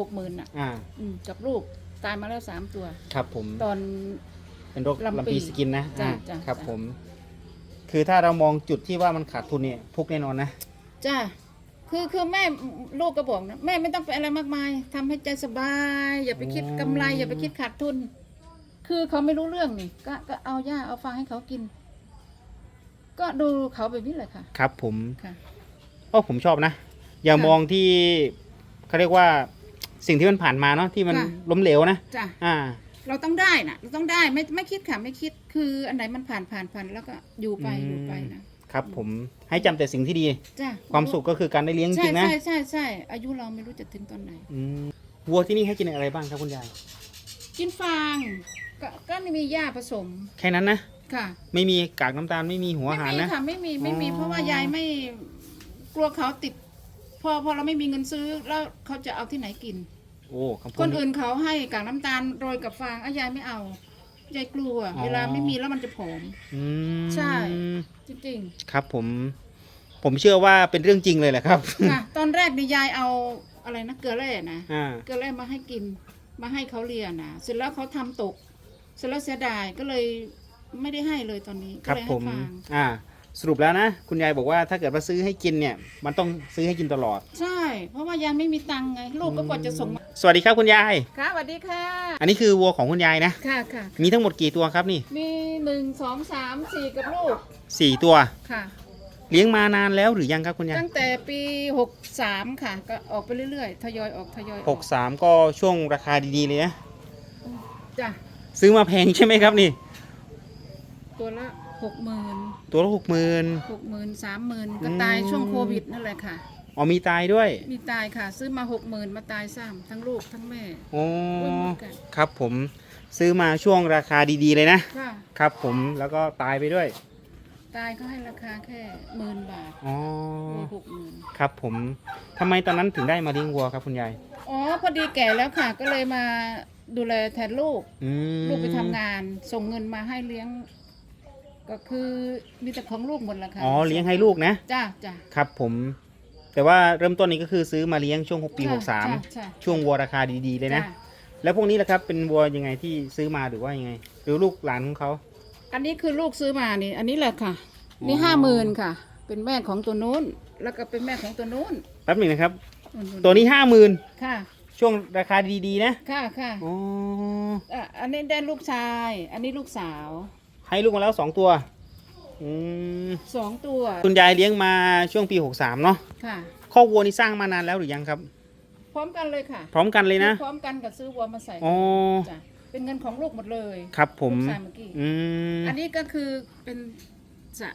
หกหมื่นอะ อ่า อืมกับลูกตายมาแล้วสามตัว ครับผม ตอน เป็นโรคลำปีลำปีสกินนะจ้ะอ่าจ้ะครับจ้ะ ผม คือถ้าเรามองจุดที่ว่ามันขาดทุนเนี่ยพุกแน่นอนนะ จ้าคือคือแม่ลูกก็บอกนะแม่ไม่ต้องไปอะไรมากมายทำให้ใจสบาย อย่าไปคิดกำไร อย่าไปคิดขาดทุน คือเขาไม่รู้เรื่องนี่ก็ก็เอาหญ้าเอาฟางให้เขากิน ก็ดูเขาแบบนี้เลยค่ะ ครับผมค่ะ โอ้ผมชอบนะ อย่าค่ะ มองที่เขาเรียกว่า สิ่งที่มันผ่านมาเนาะที่มันค่ะ ล้มเหลวนะจ้ะอ่า เราต้องได้นะเราต้องได้ไม่ไม่คิดค่ะไม่คิดคืออันไหนมันผ่านผ่านผ่านแล้วก็อยู่ไปอืม อยู่ไปนะครับผมให้จำแต่สิ่งที่ดี จ้ะความสุขก็คือการได้เลี้ยงจใช่ริงๆนะใช่ใช่ใช่อายุเราไม่รู้จะถึงตอนไหน อืมวัวที่นี่ให้กินอะไรบ้างครับคุณยายกินฟางก็ก็มีหญ้าผสมแค่นั้นนะค่ะไม่มีกากน้ำตาลไม่มีหัวอาหารไม่มีนะ ค่ะไม่มีไม่มีอ๋อ เพราะว่ายายไม่กลัวเขาติด พอพอเราไม่มีเงินซื้อแล้วเขาจะเอาที่ไหนกิน โอ้คำพูคดนอื่นเขาให้กากน้ำตาลโรยกับฟางอะยายไม่เอายายกลัวอ๋อเวลาไม่มีแล้วมันจะผอม อืมใช่ จริงครับผม ผมเชื่อว่าเป็นเรื่องจริงเลยแหละครับ ๆค่ะตอนแรกนี่ยายเอาอะไรนะเกลือแร่นะ อ่าเกลือแร่มาให้กินมาให้เขาเรียนนะเสร็จแล้วเขาทำตก เสร็จแล้วเสียดายก็เลยไม่ได้ให้เลยตอนนี้คก็รับเลยผให้มฟางอ่า สรุปแล้วนะ คุณยายบอกว่าถ้าเกิดว่าซื้อให้กินเนี่ย มันต้องซื้อให้กินตลอด ใช่ เพราะว่ายายไม่มีตังค์ไงลูกก็กว่าจะส่งมาสวัสดีครับคุณยาย ค่ะสวัสดีค่ะ อันนี้คือวัวของคุณยายนะ ค่ะค่ะ มีทั้งหมดกี่ตัวครับนี่มีหนึ่งสองสามสี่กับลูกสี่ตัว ค่ะ เลี้ยงมานานแล้วหรือยังครับคุณยายตั้งแต่ปีหกสามค่ะ ก็ออกไปเรื่อยๆทยอยออกทยอยอหอกกสามก็ช่วงราคาดีๆเลยนะจ้ะซื้อมาแพงใช่ไหมครับนี่ ตัวละ หกหมื่นตัวละหกหมื่น หกหมื่นสามหมื่นก็อืมตายช่วงโควิดนั่นแหละค่ะ อ๋อมีตายด้วยมีตายค่ะ ซื้อมาหกหมื่นมาตายซ้ำทั้งลูกทั้งแม่โอ้ด้วยหมดกันครับผมซื้อมาช่วงราคาดีๆเลยนะ ค่ะ ครับผมแล้วก็ตายไปด้วยตายก็ให้ราคาแค่หมื่นบาทอ๋อวัวหกหมื่นครับผมทำไมตอนนั้นถึงได้มาเลี้ยงวัวครับคุณยายอ๋อ พอดีแก่แล้วค่ะ ก็เลยมาดูแลแทนลูก อืมลูกไปทำงาน ส่งเงินมาให้เลี้ยง ก็คือมีแต่ของลูกหมดแหละค่ะอ๋อเลี้ยงให้ลูกนะ จ้าจ้าครับผม แต่ว่าเริ่มต้นนี้ก็คือซื้อมาเลี้ยงช่วง6ปีใช่ใช่63 ช่วงวัวราคาดีๆเลยนะ จ้แล้วพวกนี้ล่ะครับเป็นวัวยังไงที่ซื้อมาหรือว่ายังไง หรือลูกหลานของเขา อันนี้คือลูกซื้อมานี่ อันนี้แหละค่ะ นี่อ๋อ ห้าหมื่นค่ะ เป็นแม่ของตัวนู้น แล้วก็เป็นแม่ของตัวนู้นแป๊บหนึ่งนะครับนู่นๆตัวนี้ห้าหมื่นค่ะ ช่วงราคาดีๆนะค่ะค่ะอ๋ออะอันนี้ได้ลูกชาย อันนี้ลูกสาว ให้ลูกมาแล้วสองตัวอืมสองตัวคุณยายเลี้ยงมาช่วงปี63เนาะค่ะ ข้อกวัวนี่สร้างมานานแล้วหรือยังครับ พร้อมกันเลยค่ะพร้อมกันเลยนะพร้อมกันกับซื้อวัวมาใส่อ๋อจ้ะเป็นเงินของลูกหมดเลยครับผม ลูกชายเมื่อกี้อืมอันนี้ก็คือเป็นสระ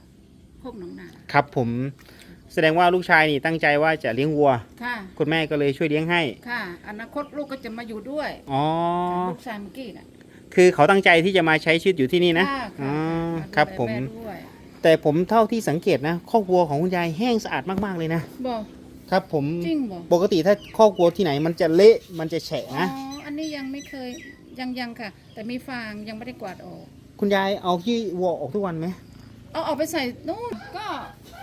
โคกหนองนาครับผม แสดงว่าลูกชายนี่ตั้งใจว่าจะเลี้ยงวัว ค่ะ คุณแม่ก็เลยช่วยเลี้ยงให้ ค่ะ อนาคตลูกก็จะมาอยู่ด้วยอ๋อ ลูกชายเมื่อกี้น่ะ คือเขาตั้งใจที่จะมาใช้ชีวิตอยู่ที่นี่นะค่ะอ๋อค่ะครับดูแลผมแด้วยแต่ผมเท่าที่สังเกตนะข้อกวัวของคุณยายแห้งสะอาดมากๆเลยนะบอกครับผมจริงบอกปกติถ้าข้อกวัวที่ไหนมันจะเละมันจะแฉะอ๋อนะอันนี้ยังไม่เคยยังยังค่ะ แต่มีฟางยังไม่ได้กวาดออก คุณยายเอาขี้วัวออกทุกวันไหมเอาออกไปใส่นู่นก็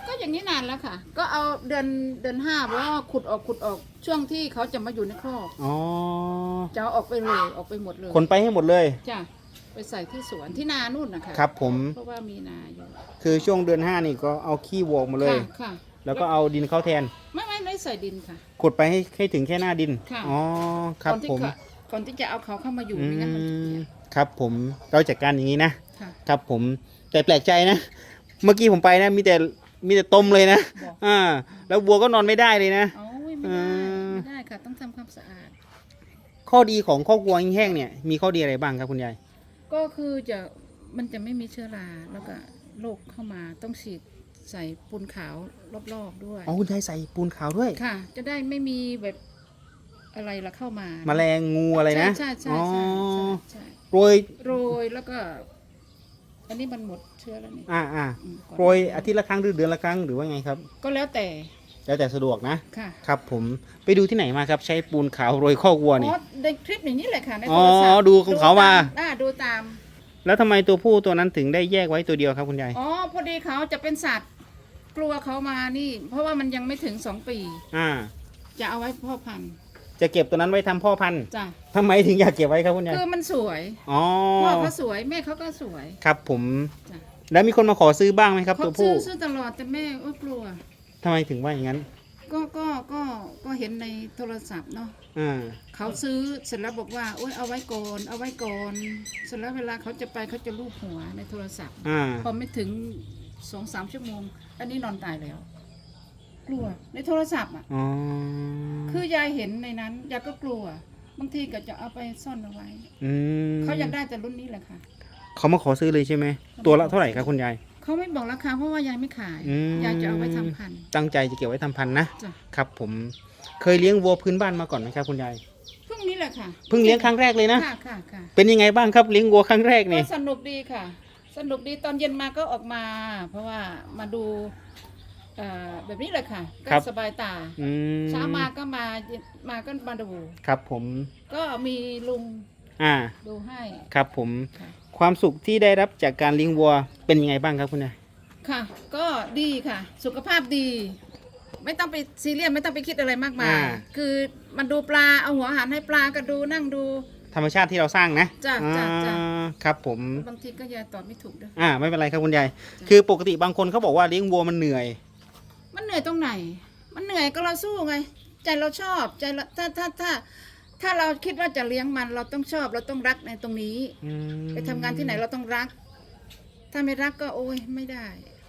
ก็ อย่างนี้นานแล้วค่ะ ก็เอาเดือนเดือนห้าเพราะว่าขุดออกขุดออกช่วงที่เขาจะมาอยู่ในครอกอ๋อจะเอาออกไปเลยออกไปหมดเลยขนไปให้หมดเลย จ้ะไปใส่ที่สวนที่นานู่นนะคะครับผม เพราะว่ามีนาอยู่คือช่วงเดือนห้านี่ก็เอาขี้วัวออกมาเลย ค่ะค่ะแล้วก็เอาดินเข้าแทน ไม่ไม่ไม่ใส่ดินค่ะ ขุดไปให้ให้ถึงแค่หน้าดิน ค่ะ อ๋อ ครับก่อนที่ผมจะก่อนที่จะเอาเขาเข้ามาอยู่อืไม่งั้นมันจะมเปียกครับผม เราจัดการอย่างนี้นะ ค่ะ ครับผม แต่แปลกใจนะ เมื่อกี้ผมไปนะ มีแต่ มีแต่ต้มเลยนะบอกอ่าแล้ววัวก็นอนไม่ได้เลยนะ เอาไม่ได้อืมไม่ได้ค่ะ ต้องทำความสะอาด ข้อดีของข้อกวัวแห้งๆเนี่ยมีข้อดีอะไรบ้างครับคุณยายก็คือจะมันจะไม่มีเชื้อราแล้วก็โรคเข้ามาต้องฉีดใส่ปูนขาวรอบๆด้วย อ๋อคุณยายใส่ปูนขาวด้วย ค่ะ จะได้ไม่มีแบบอะไรละเข้ามาแมลงงูอะไรนะใช่ใช่อ๋อใช่ใช่ใช่โปรยโรยแล้วก็ อันนี้มันหมดเชื้อแล้วนี่อ่าอ่าอืมก่อนโปรยอาทิตย์ละครั้งหรือเดือนละครั้งหรือว่าไงครับ ก็แล้วแต่แล้วแต่สะดวกนะ ค่ะครับผมไปดูที่ไหนมาครับใช้ปูนขาวโรยข้อกวัวอ๋นี่อในคลิปอย่างนี้แหละค่ะในอ๋โทอรศัพท์ดูของเขามา ตอ่าดูตาม แล้วทำไมตัวผู้ตัวนั้นถึงได้แยกไว้ตัวเดียวครับคุณยายอ๋อพอดีเขาจะเป็นสัตว์กลัวเขามานี่ เพราะว่ามันยังไม่ถึงสองปี อ่า จะเอาไว้พ่อพันธุ์ จะเก็บตัวนั้นไว้ทำพ่อพันธุ์จ้ะทำไมถึงอยากเก็บไว้ครับคุณยายคือมันสวยอ๋อพ่อเขาสวยแม่เขาก็สวย ครับผม จ้ะ แล้วมีคนมาขอซื้อบ้างไหมครับ เขาตัวซื้ผู้อซื้อตลอดแต่แม่ก็กลัว ทำไมถึงว่าอย่างนั้นก็ก็ก็ก็เห็นในโทรศัพท์เนาะอ่าเขาซื้อเสร็จแล้วบอกว่าโอ๊ยเอาไว้ก่อนเอาไว้ก่อนเสร็จแล้วเวลาเขาจะไปเขาจะลูบหัวในโทรศัพท์ อ่าพอไม่ถึงสองสามชั่วโมง อันนี้นอนตายแล้ว กลัว ในโทรศัพท์อะ อ๋อคือยายเห็นในนั้นยายก็กลัว บางทีก็จะเอาไปซ่อนเอาไว้ อืมเขาอยากได้แต่รุ่นนี้แหละค่ะ เขามาขอซื้อเลยใช่ไหมตัวละเท่าไหร่ครับคุณยาย เขาไม่บอกราคาเพราะว่ายายไม่ขาย อืม ยายจะเอาไว้ทำพันธุ์ ตั้งใจจะเก็บไว้ทำพันธุ์นะจ้ะ ครับผมเคยเลี้ยงวัวพื้นบ้านมาก่อนไหมครับคุณยายพรุ่งนี้แหละค่ะเพิ่งเลี้ยงครั้งแรกเลยนะค่ะค่ะค่ะเป็นยังไงบ้างครับเลี้ยงวัวครั้งแรกก็นี่สนุกดีค่ะ สนุกดีตอนเย็นมาก็ออกมา เพราะว่ามาดูเอ่อแบบนี้แหละค่ะก็สบายตาอืมเช้ามาก็มามาก็มาดู ครับผม ก็มีลุงอ่า ดูให้ ครับผม ค่ะ ความสุขที่ได้รับจากการเลี้ยงวัวเป็นยังไงบ้างครับคุณยาย ค่ะ ก็ดีค่ะ สุขภาพดี ไม่ต้องไปซีเรียสไม่ต้องไปคิดอะไรมากมายคือมันดูปลาเอาหัวอาหารให้ปลาก็ดูนั่งดู ธรรมชาติที่เราสร้างนะจ้ะจ้ะจ้ะ อ่าครับผม บางทีก็ยายตอบไม่ถูกด้วย อ่า ไม่เป็นไรครับคุณยาย คือปกติบางคนเขาบอกว่าเลี้ยงวัวมันเหนื่อย มันเหนื่อยตรงไหน มันเหนื่อยก็เราสู้ไง ใจเราชอบใจเราถ้าถ้าถ้าถ้าเราคิดว่าจะเลี้ยงมันเราต้องชอบเราต้องรักในตรงนี้ อืมไปทำงานที่ไหนเราต้องรัก ถ้าไม่รักก็โอ้ยไม่ได้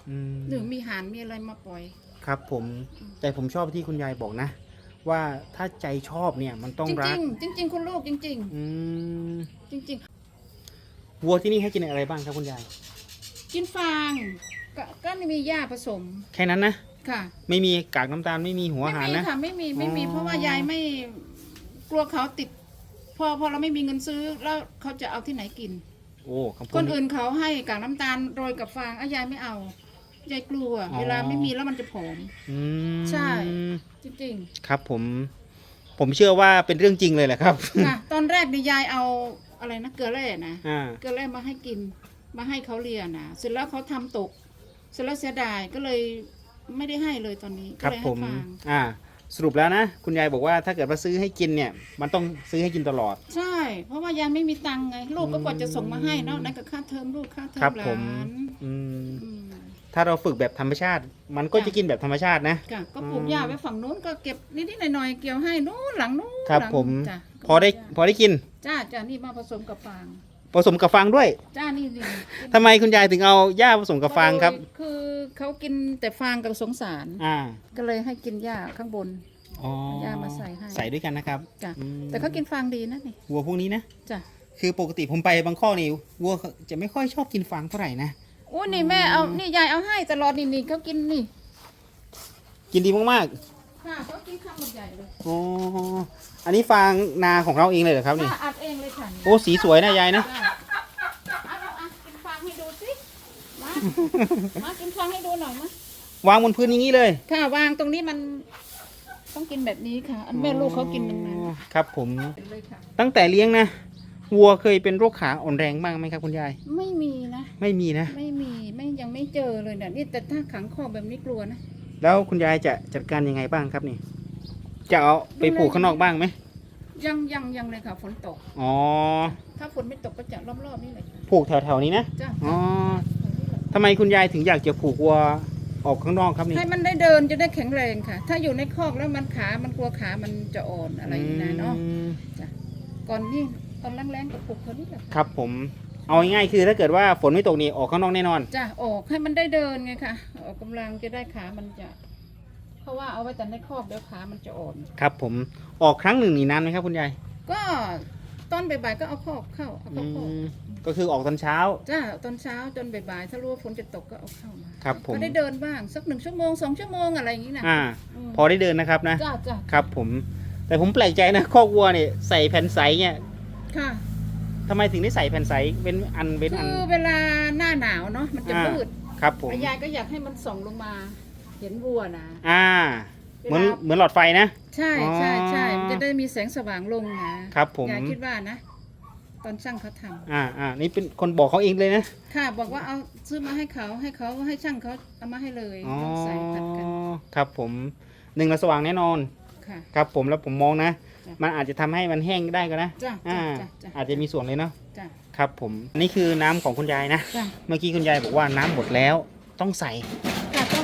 อืม หรือมีหารมีอะไรมาปล่อย ครับผมแต่ผมชอบที่คุณยายบอกนะ ว่าถ้าใจชอบเนี่ยมันต้องจรัริกงๆจริง ๆ คุณลูกจริง อืมๆ จริง วัวที่นี่ให้กินอะไรบ้างครับคุณยาย ๆ กินฟางก็ก็มีหญ้าผสม แค่นั้นนะ ค่ะไม่มีกากน้ำตาลไม่มีหัวไม่อาหารมีนะ ค่ะไม่มีไม่มีอ๋อ เพราะว่ายายไม่กลัวเขาติด พอพอเราไม่มีเงินซื้อแล้วเขาจะเอาที่ไหนกิน โอ้คำพูคด นอื่นเขาให้กากน้ำตาลโรยกับฟางอะยายไม่เอายายกลัว อ๋อ เวลาไม่มีแล้วมันจะผอม อืมใช่ จริงครับผม ผมเชื่อว่าเป็นเรื่องจริงเลยแหละครับ ๆ ค่ะ ตอนแรกนี่ยายเอาอะไรนะเกลือแร่นะอ่า เกลือแร่มาให้กินมาให้เขาเรียนนะเสร็จแล้วเขาทำตก เสร็จแล้วเสียดายก็เลย ไม่ได้ให้เลยตอนนี้ครับก็เลยผให้มฟางอ่า สรุปแล้วนะ คุณยายบอกว่าถ้าเกิดว่าซื้อให้กินเนี่ย มันต้องซื้อให้กินตลอด ใช่ เพราะว่ายายไม่มีตังค์ไงลูกก็กว่าจะส่งมาให้เนาะนั่นก็ค่าเทอมลูกค่าเทอครัมบหผลาม นอืมอืม ถ้าเราฝึกแบบธรรมชาติ มันก็จ้ะ จะกินแบบธรรมชาตินะค่ะก็ปลูกหญ้าไว้ฝั่งนู้นก็เก็บนิดๆหน่อยๆเกี่ยวให้นู้นหลังนู้นครับหลังผม จ้ะพอได้พอได้กิน จ้าจ้านี่มาผสมกับฟางผสมกับฟางด้วยจ้านี่นี่ ทำไมคุณยายถึงเอาหญ้าผสมกับฟางครับ คือ เขากินแต่ฟางกับสงสาร อ่าก็เลยให้กินหญ้าข้างบน อ๋อหญ้ามาใส่ให้ ใส่ด้วยกันนะครับจ้ะอืมแต่เขากินฟางดีนะนี่วัวพวกนี้นะ จ้ะคือปกติผมไปบางข้อนี่วัวเขาจะไม่ค่อยชอบกินฟางเท่าไหร่นะ โอ้นี่แม่เอานี่ยายเอาให้ตลอดนี่นี่เขากินนี่กินดีมากค่ะเขากินข้าวหมดใหญ่เลยๆอ๋ออันนี้ฟางนาของเราเองเลยเหรอครับนี่ ค่ะอัดเองเลยค่ะนี่โอ้สีสวยนะยายนะจ้ะเอาเอาเอากินฟางให้ดูสิ มามากินฟางให้ดูหน่อยมาวางบนพื้นอย่างนี้เลย ค่ะวางตรงนี้มันต้องกินแบบนี้ค่ะ อันแม่ลูกเขากินนานอ๋อครับผมๆเลยค่ะ ตั้งแต่เลี้ยงนะ วัวเคยเป็นโรคขาอ่อนแรงบ้างไหมครับคุณยาย ไม่มีนะ ไม่มีนะ ไม่มีไม่ยังไม่เจอเลยเนี่ยนี่แต่ถ้าขังคอกแบบนี้กลัวนะ แล้วคุณยายจะจัดการยังไงบ้างครับนี่ จะเอาไปปลูกข้างนอกบ้างไหม ยังยังยังเลยค่ะฝนตก อ๋อ ถ้าฝนไม่ตกก็จะรอบๆนี่เลยปลูกแถวๆนี้นะ จ้ะ อ๋อ ทำไมคุณยายถึงอยากจะผูกวัวออกข้างนอกครับนี่ ให้มันได้เดินจะได้แข็งแรงค่ะ ถ้าอยู่ในคอกแล้วมันขา มันกลัวขา มันจะอ่อนอะไรอย่างนี้นะเนาะอืมก่อนนี่ตอนแรงๆก็ปลุกเขานี่แหละครับผม เอาง่ายๆคือถ้าเกิดว่าฝนไม่ตกนี่ออกข้างนอกแน่นอน จ้ะออกให้มันได้เดินไงค่ะ ออกกำลังจะได้ขา มันจะ เพราะว่าเอาไว้แต่ในคอกเดี๋ยวขา มันจะอ่อน ครับผม ออกครั้งหนึ่งนี่นานไหมครับคุณยาย ก็ ตอนบ่ายๆก็เอาคอกเข้าเอาอืเข้าคอกมก็คือออกตอนเช้า จ้าตอนเช้าจนบ่ายๆถ้ารู้ว่าฝนจะตกก็เอาเข้ามาครับผม ก็ได้เดินบ้างสักหนึ่งชั่วโมงสองชั่วโมงอะไรอย่างนี้นะอ่า มพอได้เดินนะครับนะ จ้าจ้าครับผม แต่ผมแปลกใจนะคอกวัวเนี่ยใส่แผ่นใสเนี่ยค่ะ ทำไมถึงได้ใส่แผ่นใสเป็นอันเป็นอัน คือเวลาหน้าหนาวเนาะมันจะอ่ามื มืดครับผม ยายก็อยากให้มันส่องลงมา เห็นวัวนะอ่า เหมือนเหมือนหลอดไฟนะ ใช่ใช่ใช่อ๋อมัน จะได้มีแสงสว่างลงนะครับผม ยายคิดว่านะ ตอนช่างเขาทำอ่าอ่านี่เป็นคนบอกเขาเองเลยนะค่ะ บอกว่าเอาซื้อมาให้เขาให้เขาให้ช่างเขาเอามาให้เลยอ๋อใส่ผัดกันครับผมหนึ่งละสว่างแน่นอน ค่ะ ครับผมแล้วผมมองนะ จ้ะ มันอาจจะทำให้มันแห้งได้ก็นะ จ้ะอ่า จ้ะจ้ะอาจจะมีส่วนเลยเนาะ จ้ะครับผม อันนี่คือน้ำของคุณยายนะ จ้ะเมื่อกี้คุณยายบอกว่าน้ำหมดแล้วต้องใส่ค่ะต้อง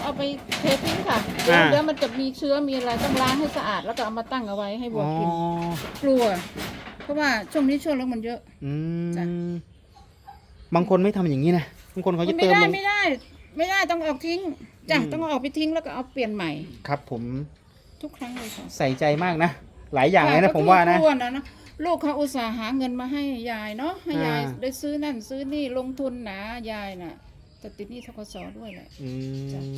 เอาไปเททิ้งค่ะเดี๋ยวอ่า เดี๋ยวมันจะมีเชื้อมีอะไรต้องล้างให้สะอาดแล้วก็เอามาตั้งเอาไว้ให้วัวอ๋อกินกลัว เพราะว่าช่วงนี้ช่วงเรื่องมันเยอะ อืมจ้ะบางคนไม่ทำอย่างนี้นะบางคนเขาจะไม่เติมได้ลงไม่ได้ ไม่ได้ต้องเอาทิ้งจ้ะอืมต้องเอาออกไปทิ้งแล้วก็เอาเปลี่ยนใหม่ครับ ผมทุกครั้งเลยค่ะใส่ใจมากนะหลายอย่างเลยนะค่ะผมว่านะก็คือกลันะลูกเขาอุตส่าห์หาเงินมาให้ยายเนาะให้ยายอ่า ได้ซื้อนั่นซื้อนี่ลงทุนหนายายน่ะ แต่ติดหนี้ทกศด้วยแหละ อืจ้ะ ม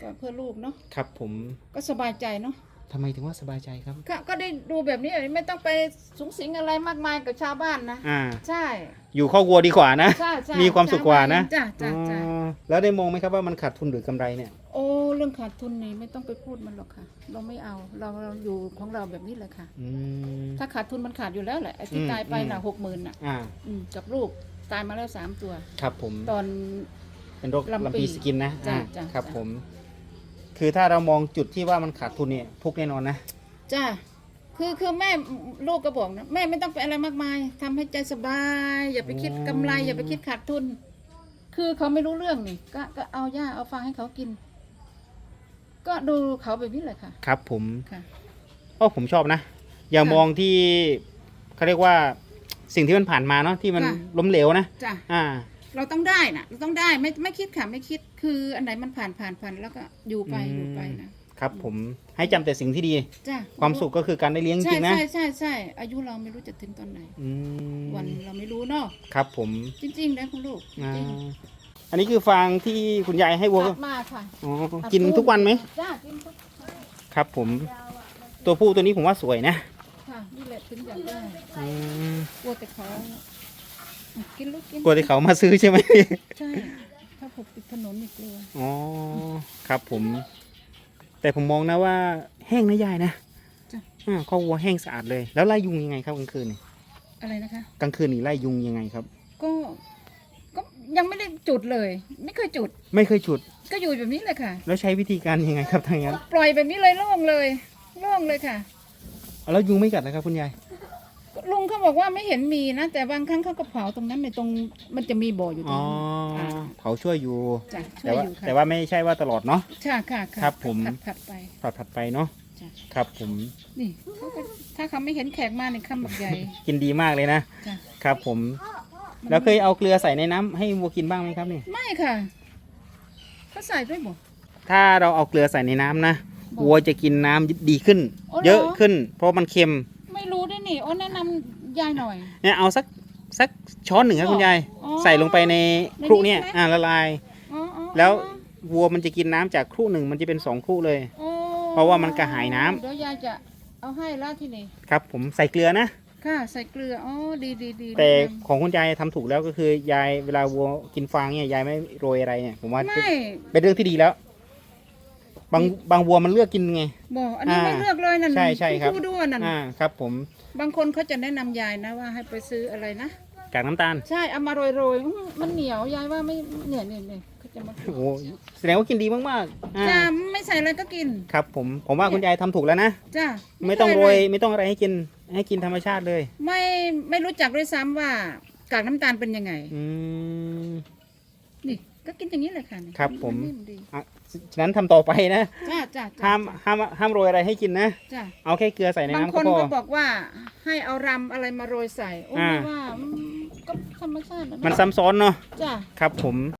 ก็เพื่อลูกเนาะครับผมก็สบายใจเนาะทำไมถึงว่าสบายใจครับ ก็ก็ได้ดูแบบนี้ไม่ต้องไปสูงสิงอะไรมากมายกับชาวบ้านนะอ่า ใช่อยู่ครอบครัวดีกว่านะ ใช่ใช่มีความสุขกว่านะจ้ะจ้ะจ้ะอ๋อแล้วได้มองไหมครับว่ามันขาดทุนหรือกำไรเนี่ย โอ้เรื่องขาดทุนนี่ไม่ต้องไปพูดมันหรอกค่ะ เราไม่เอาเราเราอยู่ของเราแบบนี้เลยค่ะ อืม ถ้าขาดทุนมันขาดอยู่แล้วแหละไอ้ที่อืมตายไปน่ะอืม หกหมื่นน่ะ อ่า อืมกับลูกตายมาแล้วสามตัว ครับผม ตอน เป็นโรคลำปีลำปีสกินนะจ้ะอ่าจ้ะครับจ้ะ ผม คือถ้าเรามองจุดที่ว่ามันขาดทุนเนี่ยทุกแน่นอนนะ จ้าคือคือแม่ลูกก็บอกนะแม่ไม่ต้องไปอะไรมากมายทำให้ใจสบาย อย่าไปคิดกำไร อย่าไปคิดขาดทุน คือเขาไม่รู้เรื่องนี่ก็ก็เอาหญ้าเอาฟางให้เขากิน ก็ดูเขาแบบนี้เลยค่ะ ครับผมค่ะ โอ้ผมชอบนะ อย่าค่ะมองที่เขาเรียกว่าสิ่งที่มันผ่านมาเนาะที่มันค่ะ ล้มเหลวนะ จ้ะอ่า เราต้องได้นะเราต้องได้ไม่ไม่คิดค่ะไม่คิดคืออันไหนมันผ่านผ่านผ่านแล้วก็อยู่ไปอืมอยู่ไปนะครับผมให้จำแต่สิ่งที่ดี จ้ะความสุขก็คือการได้เลี้ยงจใช่ริงๆนะ ใช่ใช่ใช่อายุเราไม่รู้จะถึงตอนไหน อืมวันเราไม่รู้เนาะครับผมจริงๆนะคุณลูกอ่าจริงอันนี้คือฟางที่คุณยายให้วัวตัดมาค่ะอ๋อกินทุกวันไหมจ้ากินทุกครับผม ตัวผู้ตัวนี้ผมว่าสวยนะค่ะนี่แหละถึงอยากได้อืมกลัวแต่เขา กินลูกกินกลัวที่เขามาซื้อใช่ไหมใช่ถ้าผมติดถนนนี่กลัวอ๋อครับผม แต่ผมมองนะว่าแห้งนะยายนะจ้ะอ่าข้อวัวแห้งสะอาดเลย แล้วไล่ยุงยังไงครับกลางคืนนี่อะไรนะคะ กลางคืนนี่ไล่ยุงยังไงครับ ก็ก็ยังไม่ได้จุดเลย ไม่เคยจุด ไม่เคยฉุด ก็อยู่แบบนี้เลยค่ะ แล้วใช้วิธีการยังไงครับทางนั้นปล่อยแบบนี้เลยโล่งเลยโล่งเลยค่ะแล้วยุงไม่กัดนะครับคุณยาย ลุงเขาบอกว่าไม่เห็นมีนะแต่บางครั้งเขาก็เผาตรงนั้นในตรงมันจะมีบ่ออยู่ตรอ๋งอนั้นเผาช่วยอยู่ จ้ะช่แต่วยว่าอยู่ค่ะแต่ว่าไม่ใช่ว่าตลอดเนาะ ค่ะค่ะค่ะครับผม ผัดผัดไปผัดผัดไปเนาะจ้ะ ครับผมนี่เขาก็ถ้าเขาไม่เห็นแขกมาในคำบักใหญ่กินดีมากเลยนะจ้ะครับผมแล้วเคยเอาเกลือใส่ในน้ำให้วัวกินบ้างไหมครับนี่ไม่ค่ะเขาใส่ด้วยบ่ ถ้าเราเอาเกลือใส่ในน้ำนะบอกวัวจะกินน้ำดีขึ้น อ๋อเหรอ เยอะขึ้น เพราะมันเค็ม ไม่รู้ด้วยนี่โอ้แนะนำยายหน่อย เนี่ยเอาสักสักช้อนหนึ่งครับคุณยาย อ๋อใส่ลงไปในในครุเนี่ยนี้ใช่ไหม อ่าละลาย อ๋ออ๋อแล้ววัวมันจะกินน้ำจากครุหนึ่งมันจะเป็นสองครุเลยโอ้เพราะว่ามันกระหายน้ำ เดี๋ยวยายจะเอาให้แล้วที่นี่ครับ ผมใส่เกลือนะ ค่ะใส่เกลืออ๋อดีดีดีแต่ดีของคุณยายทำถูกแล้วก็คือยายเวลาวัวกินฟางเนี่ยยายไม่โรยอะไรเนี่ยผมว่าไม่เป็นเรื่องที่ดีแล้ว บางบางวัวมันเลือกกินไง บอกอันนี้อ่าไม่เลือกเลยนั่นใช่ใช่ครับดูด้วยนั่นอ่าครับ ผมบางคนเขาจะแนะนำยายนะว่าให้ไปซื้ออะไรนะ กากน้ำตาลใช่เอามาโรยโรยๆอื้อมันเหนียวยายว่าไม่เนี่ยเนี่ยเนี่ยเขาจะมาโอ้โหแสดงว่ากินดีมากๆอ่าจ้าไม่ใส่อะไรก็กินครับ ผมผมว่าคุณยายทำถูกแล้วนะจ้าไม่ต้องใส่โรเลยไม่ต้องอะไรให้กินให้กินธรรมชาติเลย ไม่ไม่รู้จักด้วยซ้ำว่ากากน้ำตาลเป็นยังไง อืมนี่ ก็กินอย่างนี้เลยค่ะนี่ครับผมนนิ่ดีอะฉะนั้นทำต่อไปนะจ้าจ้าจ้ห้ามห้ามห้ามโรยอะไรให้กินนะ จ้าเอาแค่เกลือใส่ในบางน้ำคก็นพอ ก็บอกว่าให้เอารำอะไรมาโรยใส่ โอ้อ่า ไม่ว่าอืมก็ธรรมชาติะมันซ้ำซ้อนเนาะจ้า ครับผม